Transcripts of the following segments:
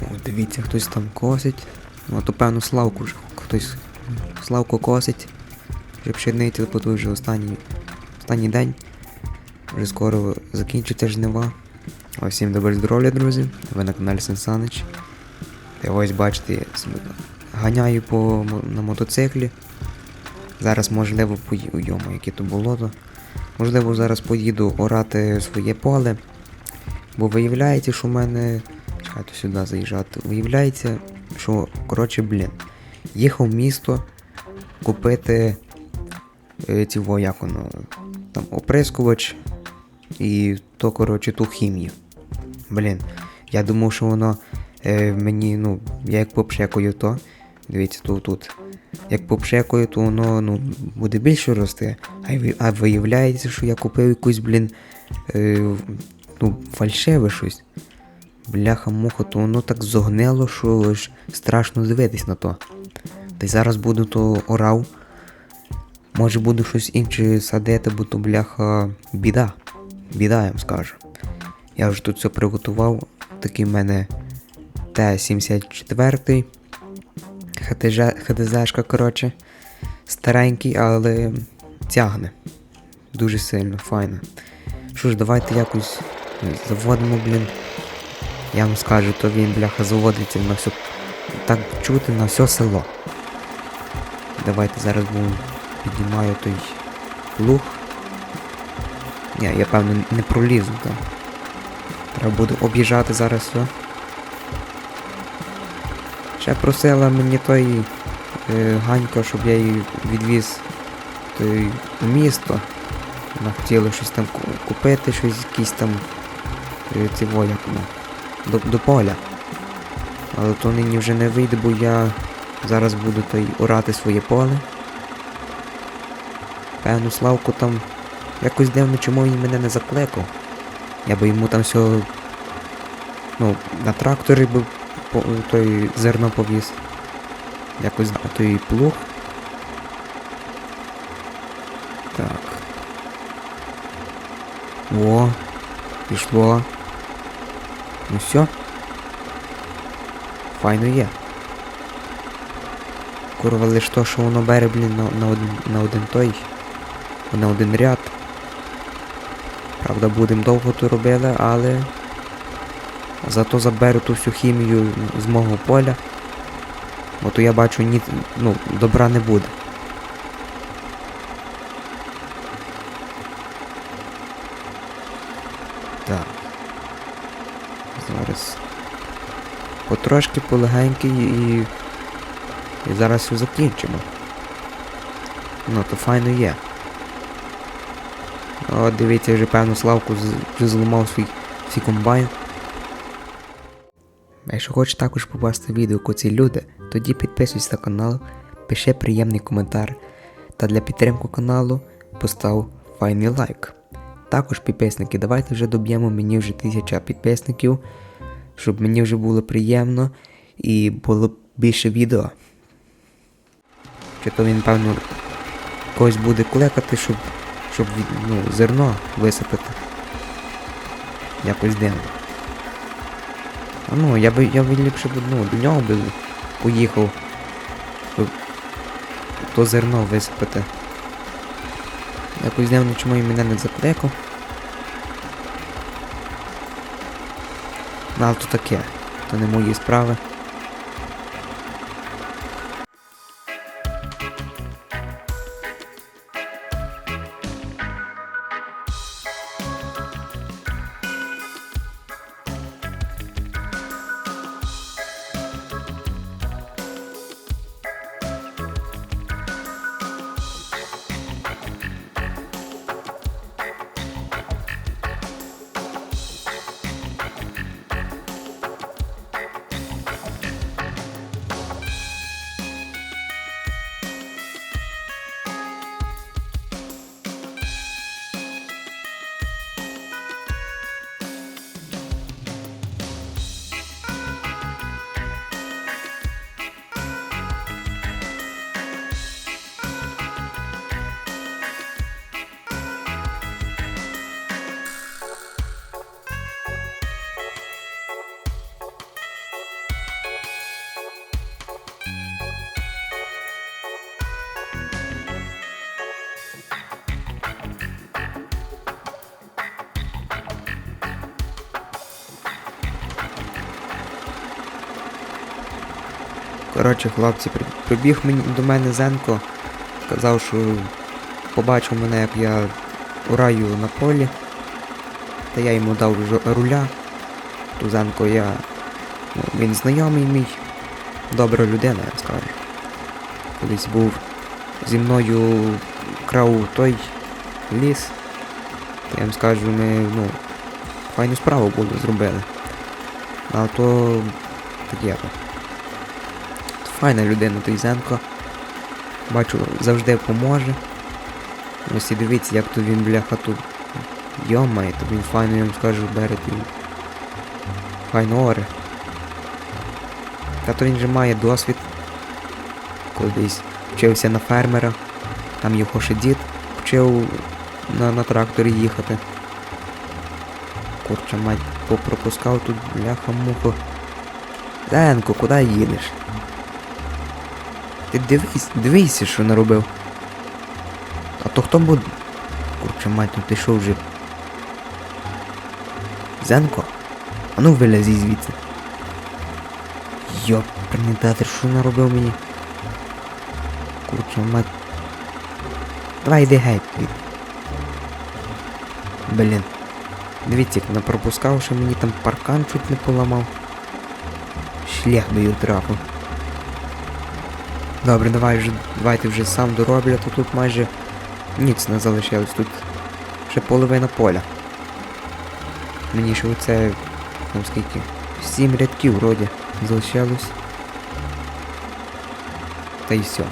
О, дивіться, хтось там косить. Ну, то певно Славку вже. Хтось Славку косить. Вже пшениця, бо тут вже останній, останній день. Вже скоро закінчиться жнива. А Всім добре здоров'я, друзі. Ви на каналі Сенсанич. Та ось бачите, ганяю по, на мотоциклі. Зараз можливо поїду, йомо, яке то болото. Можливо, зараз поїду орати своє поле. Бо виявляється, що в мене. Чекайте сюди заїжджати. Виявляється, що, коротше, блін, їхав в місто купити е, цього, як там оприскувач і то, коротше, ту хімію. Блін, я думав, що воно е, мені, ну, я як попшекаю то. Дивіться, тут тут. Як попшекаю, то воно ну, буде більше рости. А, а виявляється, що я купив якусь, блін, е, ну, фальшиве щось. Бляха муха, то воно так зогнило, що ж страшно дивитись на то. Та й зараз буду то орав. Може буду щось інше садити, бо то бляха біда. Біда, я вам скажу. Я вже тут все приготував. Такий в мене Т-74. ХТЖ, ХДЗшка, коротше. Старенький, але тягне. Дуже сильно, файно. Що ж, давайте якось заводимо, блін. Я вам скажу, то він, бляха, заводиться на все. Так чути на все село. Давайте зараз будемо піднімаю той плуг. Ні, я певно не пролізу там. Треба буде об'їжджати зараз все. Ще просила мені той е, Ганько, щоб я її відвіз той, у місто. Вона хотіла щось там купити, щось якісь там е, ці во, як воно, до, до поля. Але то нині вже не вийде, бо я зараз буду той орати своє поле. Певну Славку там якось дивно, чому він мене не закликав. Я би йому там все ну, на тракторі би по, той зерно повіз. Якось на той плуг. Так. О, пішло. Ну все. Файно є. Курва лиш то, що воно бере, блін, на, на, один, на один той. На один ряд. Правда, будемо довго то робили, але зато заберу ту всю хімію з мого поля. Бо то я бачу ні, ну, добра не буде. Так. Зараз. Потрошки полегеньки і. І зараз все закінчимо. Ну, то файно є. О, дивіться, вже певно Славку вже зламав свій, свій комбайн. Якщо хочеш також побачити відео ці люди, тоді підписуйся на канал, пиши приємний коментар та для підтримки каналу постав файний лайк. Також підписники, давайте вже доб'ємо мені вже тисяча підписників, щоб мені вже було приємно і було більше відео. Чи то він, певно, когось буде кликати, щоб, щоб ну, зерно висипати. Якось дивно. А ну, я би я би ліпше ну, до нього би поїхав. Щоб то зерно висипати. Якось дивно, чому він мене не закликав. Ну, але то таке. То не мої справи. Коротше, хлопці, прибіг мені до мене Зенко, сказав, що побачив мене, як я ураю на полі. Та я йому дав руля. То Зенко я. Ну, він знайомий мій. Добра людина, я скажу. Колись був зі мною крав той ліс. Я вам скажу, ми, ну, файну справу було зробили. А то таке. Файна людина той Зенко. Бачу, завжди поможе. Ось і дивіться, як то він бляха тут. Йомай, то він файно, я скажу, бере і файно оре. Та то він же має досвід. Колись вчився на фермера. Там його ще дід вчив на, на тракторі їхати. Курча мать попропускав тут бляха муха. Зенко, куди їдеш? Ти дивись, дивися, що наробив. А то хто буде? Курча мать, ну ти що вже? Зенко? А ну вилязі звідси. Йоп, принедатор, що наробив мені? Курча мать. Давай йди геть. Блін. Дивіться, як напропускав, що мені там паркан чуть не поламав. Шлях би й трапив. Добре, давай вже, давайте вже сам дороблю, то тут майже ніц не залишилось, тут ще половина поля. Мені ще оце, там скільки, сім рядків вроді залишилось. Та й все.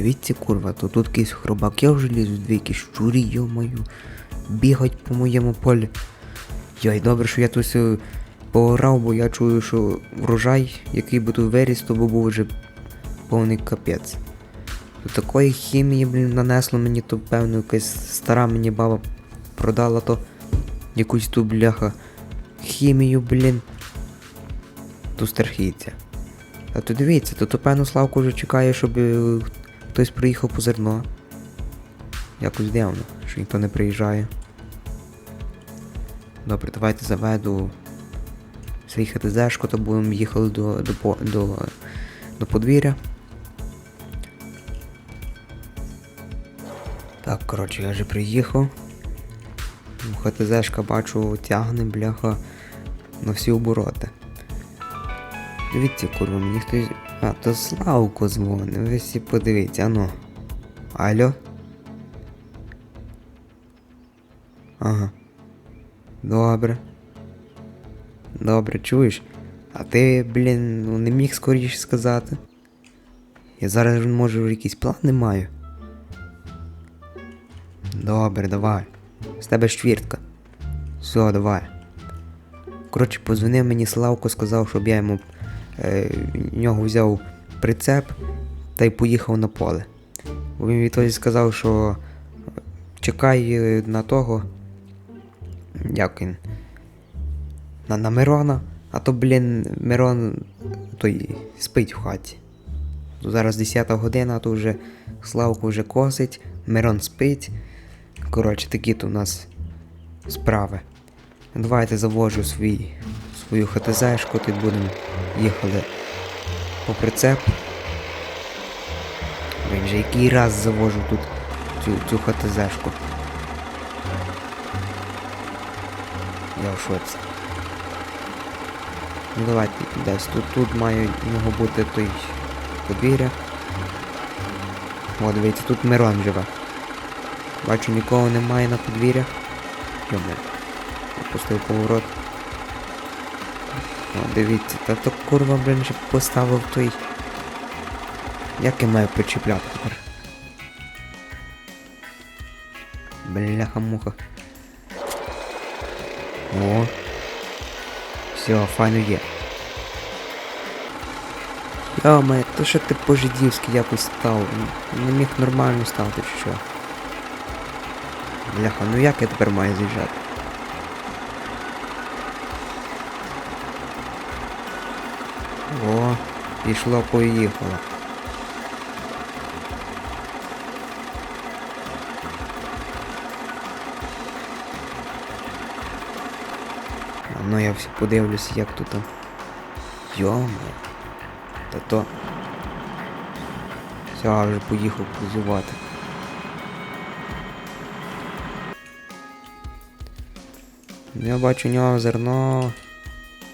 Дивіться, курва, то тут якісь хробаки вже лізуть, дві якісь щурі, йомаю, бігають по моєму полі. Йой, добре, що я тут все поорав, бо я чую, що врожай, який би тут виріс, то був вже повний капець. Тут такої хімії, блін, нанесло мені, то певно якась стара мені баба продала то якусь ту бляха хімію, блін. Ту страхіття. А то дивіться, то, то певно Славку вже чекає, щоб е, хтось приїхав по зерно. Якось дивно, що ніхто не приїжджає. Добре, давайте заведу свій ХТЗшку, то будемо їхали до, до, до, до подвір'я. Так, коротше, я вже приїхав. ХТЗшка бачу тягне, бляха, на всі обороти. Дивіться, курва, мені хтось. А, то Славко дзвонить. Ви всі подивіться, ану. Алло? Ага. Добре. Добре, чуєш? А ти, блін, ну не міг скоріше сказати. Я зараз може якісь плани маю. Добре, давай. З тебе чвіртка. Все, давай. Коротше, позвонив мені Славко, сказав, щоб я йому нього взяв прицеп та й поїхав на поле. Він відтоді сказав, що чекай е, на того. Як він? На, на Мирона, а то, блін, Мирон той спить в хаті. То зараз 10 година, а то вже Славку вже косить, Мирон спить. Коротше, такі то у нас справи. Давайте завожу свій, свою ХТЗшку, тут будемо їхали по прицеп. Він же який раз завожу тут цю, цю ХТЗшку. Я в шоці. Ну давайте десь тут, тут має в нього бути той подвір'я. О, дивіться, тут Мирон живе. Бачу, нікого немає на подвір'ях. Йоме. Опустив поворот. О, дивіться, та то курва, блин, же поставив той. Як я маю причіпляти тепер? Бляха-муха. О. Все, файно є. Йоме, то що ти по-жидівськи якось став? Не міг нормально стати чи що? Бляха, ну як я тепер маю з'їжджати? Пішло поїхало. Ну я всі подивлюся, як тут. Йома. Та то. Все, я вже поїхав позувати. Я бачу у нього зерно.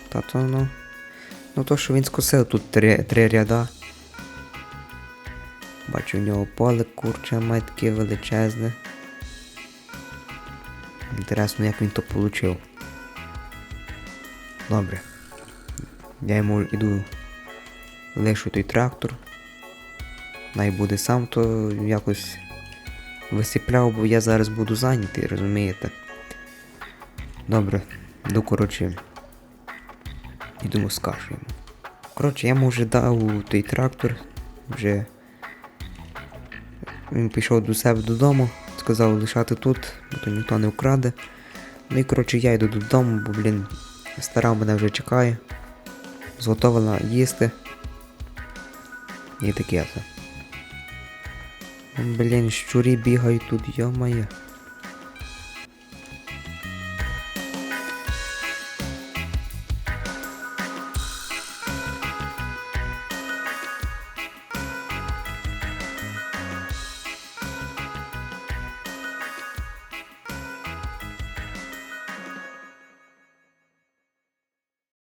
Та то ну. Ну то, що він скосив тут три, три ряда. Бачу у нього поле курче має величезне. Інтересно, як він то получив. Добре. Я йому іду лишу той трактор. Най буде сам то якось висипляв, бо я зараз буду зайнятий, розумієте? Добре, ну коротше. Скажу йому. Коротше, я йому вже дав той трактор, вже він пішов до себе додому, сказав лишати тут, бо то ніхто не вкраде. Ну і коротше я йду додому, бо, блін, стара мене вже чекає. Зготовила їсти. І таке це. Блін, щурі бігають тут, йо-моє.